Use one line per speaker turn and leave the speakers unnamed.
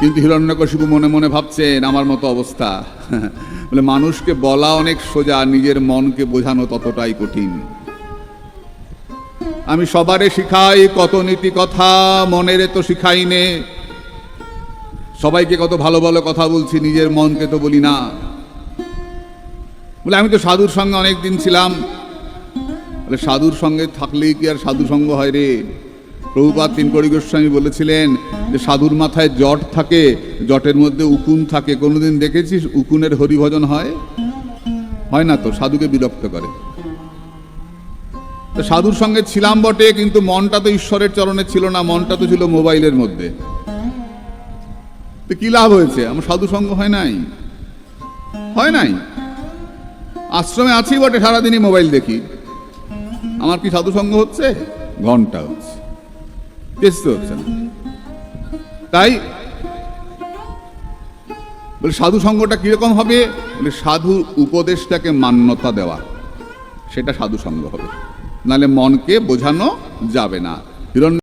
কিন্তু হিরণ্যকশিপু মনে মনে ভাবছেন, আমার মতো অবস্থা। বলে, মানুষকে বলা অনেক সোজা, নিজের মনকে বোঝানো ততটাই কঠিন। আমি সবারে শিখাই, কত নীতি কথা, মনের তো শিখাই নে। সবাইকে কত ভালো ভালো কথা বলছি, নিজের মনকে তো বলি না। বলে, আমি তো সাধুর সঙ্গে অনেক দিন ছিলাম। বলে, সাধুর সঙ্গে থাকলেই কি আর সাধু সঙ্গ হয় রে? প্রভুপাত তিন করি গোস্বামী বলেছিলেন যে সাধুর মাথায় জট থাকে, জটের মধ্যে উকুন থাকে। কোনোদিন দেখেছিস উকুনের হরিভজন হয়? হয় না তো, সাধুকে বিরক্ত করে। সাধুর সঙ্গে ছিলাম বটে, কিন্তু মনটা তো ঈশ্বরের চরণে ছিল না, মনটা তো ছিল মোবাইলের মধ্যে। তো কি লাভ হয়েছে? আমার সাধু সঙ্গ হয় নাই? হয় নাই? আশ্রমে আছি বটে, সারাদিনই মোবাইল দেখি। আমার কি সাধু সঙ্গ হচ্ছে? ঘণ্টা হচ্ছে। চেষ্টা হচ্ছে না। তাই বলে সাধু সঙ্গটা কীরকম হবে? বলে সাধু উপদেশটাকে মান্যতা দেওয়া। সেটা সাধু সঙ্গ হবে। নালে মনকে বোঝানো যাবে না। হিরণ্য